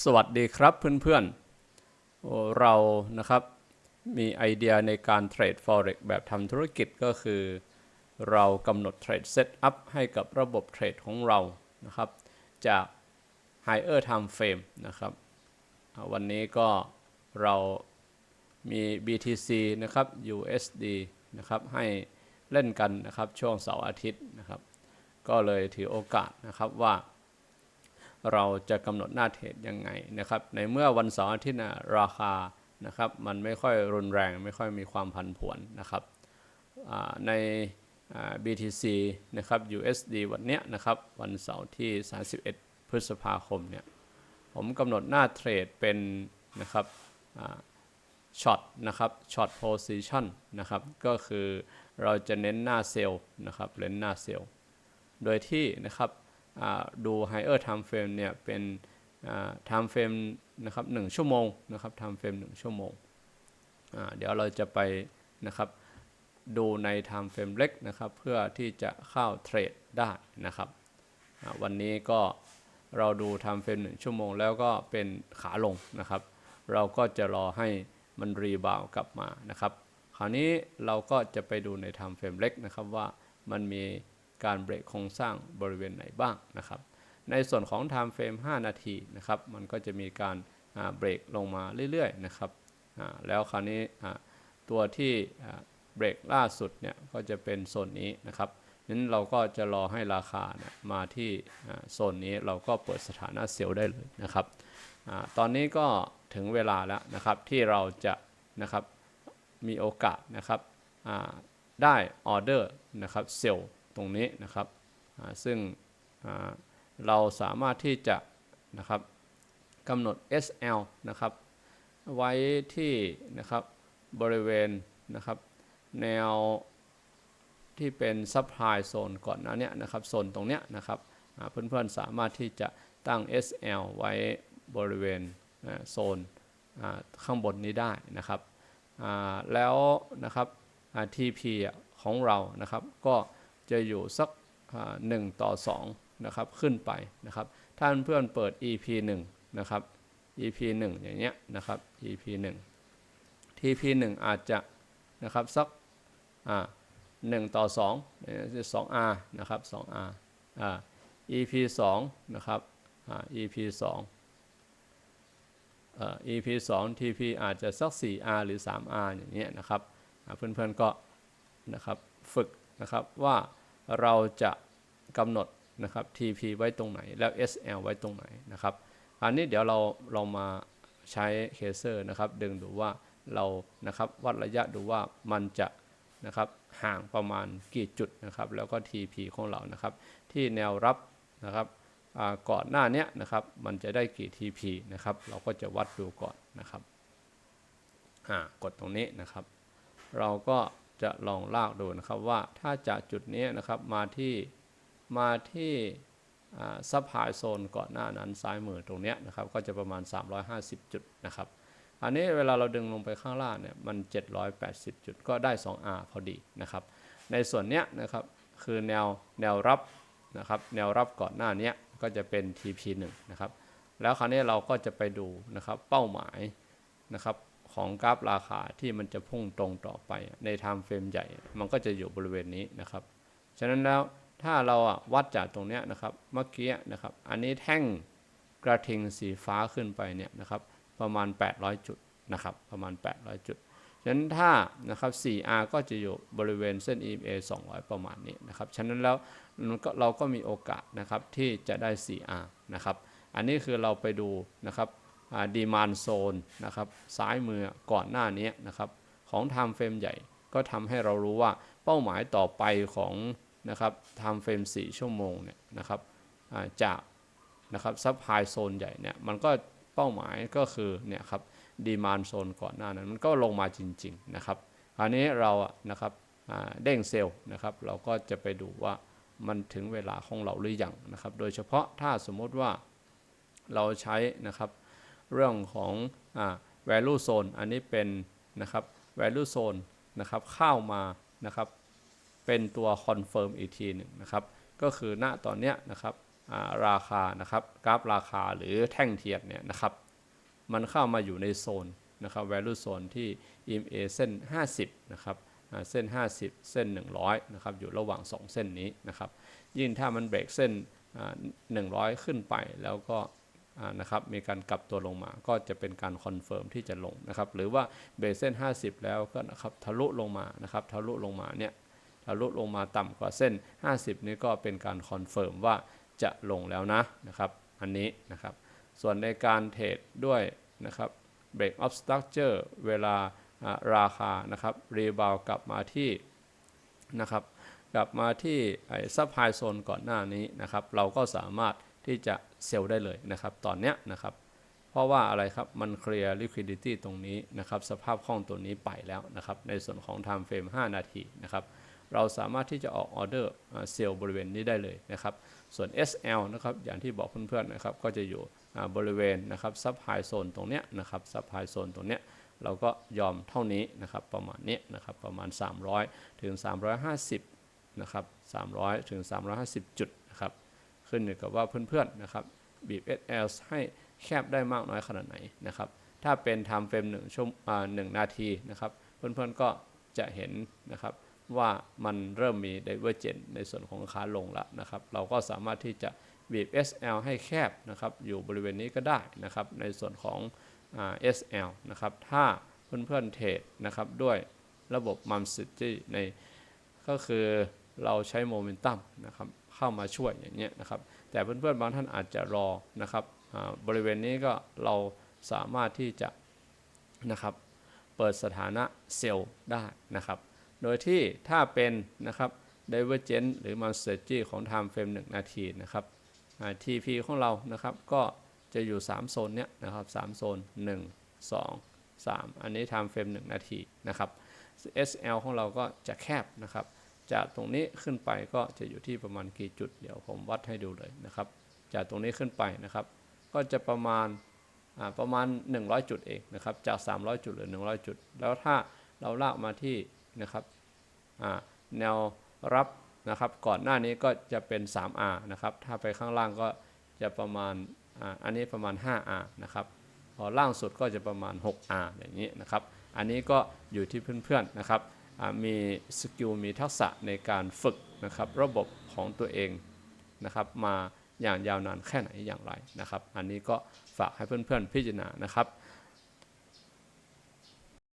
สวัสดีครับเพื่อนๆ เรานะครับมีไอเดียในการเทรด Forex แบบทำธุรกิจก็คือ เรากำหนดเทรดเซตอัพให้กับระบบเทรดของเรานะครับ จาก Higher Time Frame นะครับ วันนี้ก็เรามี BTC นะครับ USD นะครับให้เล่นกันนะครับช่วงเสาร์อาทิตย์นะครับ ก็เลยถือโอกาสนะครับว่า เราจะกำหนดหน้าเทรดยังไงนะครับ ในเมื่อวันเสาร์อาทิตย์นะราคานะครับ มันไม่ค่อยรุนแรงไม่ค่อยมีความผันผวนนะครับใน BTC นะครับ USD วันเนี้ยนะครับ วันเสาร์ที่ 31 พฤษภาคมเนี่ยผมกำหนดหน้าเทรดเป็นนะครับช็อตนะครับช็อตโพซิชันนะครับก็คือเราจะเน้นหน้าเซลล์นะครับเน้นหน้าเซลล์โดยที่นะครับ ดู higher time frame เนี่ยเป็น time frame นะครับ1ชั่วโมงนะครับ time frame 1ชั่วโมง เดี๋ยวเราจะไปนะครับดูใน time frame เล็กนะครับ เพื่อที่จะเข้าเทรดได้นะครับ วันนี้ก็เราดู time frame 1ชั่วโมง แล้วก็เป็นขาลงนะครับ เราก็จะรอให้มันรีบาวกลับมานะครับ คราวนี้เราก็จะไปดูใน time frame เล็กนะครับว่ามันมี การเบรกโครงสร้างบริเวณไหนบ้างนะครับ ในส่วนของ time frame 5 นาทีนะครับ มันก็จะมีการเบรกลงมาเรื่อยๆนะครับแล้วคราวนี้ตัวที่เบรกล่าสุดเนี่ยก็จะเป็นโซนนี้นะครับนั้นเราก็จะรอให้ราคานี่ยมาที่โซนนี้เราก็เปิดสถานะเซลล์ได้เลยนะครับอตอนนี้ก็ถึงเวลาแล้วนะครับที่เราจะนะครับมีโอกาสนะครับได้ออเดอร์นะครับเซลล์ ตรงนี้นะครับ ซึ่งเราสามารถที่จะนะครับกำหนด SL นะครับ ไว้ที่นะครับบริเวณนะครับ แนวที่เป็นซัพพลายโซนก่อนหน้าเนี้ยนะครับโซนตรงเนี้ยนะครับอ่าเพื่อนๆสามารถที่จะตั้ง SL ไว้บริเวณโซนข้างบนนี้ได้นะครับแล้วนะครับ TP ของเรานะครับก็ จะอยู่สักอ่า1ต่อ2นะครับขึ้นไปนะครับถ้านเพื่อนเปิด EP 1นะครับ EP 1 อย่างเงี้ยนะครับ EP 1 TP 1 อาจจะนะครับสักอ่า1ต่อ2เนี่ยสอง R นะครับ2 R อ่า EP 2นะครับอ่า EP 2เอ่อ EP 2 TP อาจจะสัก 4R หรือ 3R อย่างเงี้ยนะครับเพื่อนๆก็นะครับฝึก นะครับว่าเราจะกำหนดนะครับ TP ไว้ตรงไหนแล้ว SL ไว้ตรงไหนนะครับ อันนี้เดี๋ยวเราเรามาใช้เคเซอร์นะครับ ดึงดูว่าเรานะครับวัดระยะดูว่ามันจะนะครับห่างประมาณกี่จุดนะครับ แล้วก็ TP ของเรานะครับ ที่แนวรับนะครับก่อนหน้านี้นะครับมันจะได้กี่ TP นะครับ เราก็จะวัดดูก่อนนะครับอ่ากดตรงนี้นะครับ เราก็ จะลองลากดูนะครับว่าถ้าจากจุดนี้นะครับมาที่มาที่ซับไฮโซนก่อนหน้านั้นซ้ายมือตรงนี้นะครับก็จะประมาณ 350 จุดนะครับ อันนี้เวลาเราดึงลงไปข้างล่างเนี่ยมัน 780 จุดก็ได้ 2R พอดีนะครับ ในส่วนเนี้ยนะครับคือแนวแนวรับนะครับแนวรับก่อนหน้านี้ก็จะเป็น TP1 นะครับ แล้วคราวนี้เราก็จะไปดูนะครับเป้าหมายนะครับ ของกราฟราคาที่มันจะพุ่งตรงต่อไปในไทม์เฟรมใหญ่ มันก็จะอยู่บริเวณนี้นะครับ ฉะนั้นแล้วถ้าเราวัดจากตรงนี้นะครับเมื่อกี้นะครับ อันนี้แท่งกระทิงสีฟ้าขึ้นไปเนี่ยนะครับ ประมาณ 800 จุดนะครับ ประมาณ 800 จุดฉะนั้นถ้านะครับ 4R ก็จะอยู่บริเวณเส้น EMA 200 ประมาณนี้นะครับ ฉะนั้นแล้วมันก็เราก็มีโอกาสนะครับที่จะได้ 4R นะครับ อันนี้คือเราไปดูนะครับ ดีมานโซนนะครับซ้ายมือก่อนหน้านี้นะครับของ Time Frame ใหญ่ก็ทำให้เรารู้ว่าเป้าหมายต่อไปของนะครับ Time Frame 4ชั่วโมงเนี่ยนะครับจากนะครับซับไฮโซนใหญ่เนี่ยมันก็เป้าหมายก็คือเนี่ยครับดีมานโซนก่อนหน้านั้นมันก็ลงมาจริงๆนะครับคราวนี้เรานะครับเด้งเซลล์นะครับเราก็จะไปดูว่ามันถึงเวลาของเราหรือยังนะครับ โดยเฉพาะถ้าสมมติว่าเราใช้นะครับ เรื่องของอ่า value zone อันนี้เป็นนะครับ value zone นะครับเข้ามานะครับเป็นตัว confirm อีกทีหนึ่งนะครับก็คือณตอนเนี้ยนะครับราคานะครับกราฟราคาหรือแท่งเทียนเนี่ยนะครับมันเข้ามาอยู่ในโซนนะครับ value zone ที่ EMA เส้น 50นะครับเส้น 50 เส้น 100นะครับอยู่ระหว่าง 2 เส้นนี้นะครับยิ่งถ้ามันเบรกเส้น 100 ขึ้นไปแล้วก็ นะครับมีการกลับตัวลงมาก็จะเป็นการคอนเฟิร์มที่จะลงนะครับหรือว่าเบรกเส้น 50 แล้วก็นะครับทะลุลงมานะครับทะลุลงมาเนี่ยทะลุลงมาต่ำกว่าเส้น 50 นี้ก็เป็นการคอนเฟิร์มว่าจะลงแล้วนะนะครับอันนี้นะครับส่วนในการเทรดด้วยนะครับ break of structure เวลาอ่าราคานะครับรีบาวกลับมาที่นะครับกลับมาที่ไอ้ซับไฮโซนก่อนหน้านี้นะครับเราก็สามารถ ที่จะเซลล์ได้เลยนะครับตอนเนี้ยนะครับเพราะว่าอะไรครับมันเคลียร์ liquidity ตรงนี้นะครับสภาพคล่องตัวนี้ไปแล้วนะครับในส่วนของ time frame 5 นาทีนะครับเราสามารถที่จะออกออเดอร์เซลล์บริเวณนี้ได้เลยนะครับส่วน SL นะครับอย่างที่บอกเพื่อนๆนะครับก็จะอยู่บริเวณนะครับซับไฮโซนตรงเนี้ยนะครับซับไฮโซนตรงเนี้ยเราก็ยอมเท่านี้นะครับประมาณนี้นะครับประมาณ 300 ถึง 350นะครับ300 ถึง 350 จุดนะครับ ขึ้นอยู่กับว่าเพื่อนๆนะครับบีบ SL ให้แคบได้มากน้อยขนาดไหนนะครับ ถ้าเป็น time frame 1ชั่วอ่า1นาทีนะครับ เพื่อนๆก็จะเห็นนะครับว่ามันเริ่มมี divergence ในส่วนของขาลงแล้วนะครับ เราก็สามารถที่จะบีบ SL ให้แคบนะครับ อยู่บริเวณนี้ก็ได้นะครับ ในส่วนของอ SL นะครับ ถ้าเพื่อนๆเทรดนะครับด้วยระบบ m u m s i t y ในก็คือเราใช้โมเมนตัมนะครับ เข้ามาช่วยอย่างเงี้ยนะครับ แต่เพื่อนๆบางท่านอาจจะรอนะครับบริเวณนี้ก็เราสามารถที่จะนะครับเปิดสถานะเซลล์ได้นะครับ โดยที่ถ้าเป็นนะครับ divergent หรือ m o n s t e r g ของ time frame 1 นาทีนะครับ TP ของเรานะครับก็จะอยู่ 3 โซนเนี้ยนะครับ3โซน 1 2 3 อันนี้ time frame 1 นาทีนะครับ SL ของเราก็จะแคบนะครับ จากตรงนี้ขึ้นไปก็จะอยู่ที่ประมาณกี่จุดเดี๋ยวผมวัดให้ดูเลยนะครับ จากตรงนี้ขึ้นไปนะครับ ก็จะประมาณประมาณ 100 จุดเองนะครับ จาก 300 จุดหรือ 100 จุด แล้วถ้าเราลากมาที่นะครับแนวรับนะครับ ก่อนหน้านี้ก็จะเป็น 3R นะครับ ถ้าไปข้างล่างก็จะประมาณอ,อันนี้ประมาณ 5R นะครับ พอล่างสุดก็จะประมาณ 6R อย่างนี้นะครับ อันนี้ก็อยู่ที่เพื่อนๆนะครับ มีสกิลมีทักษะในการฝึกนะครับระบบของตัวเองนะครับมาอย่างยาวนานแค่ไหนอย่างไรนะครับ อันนี้ก็ฝากให้เพื่อนๆพิจารณานะครับ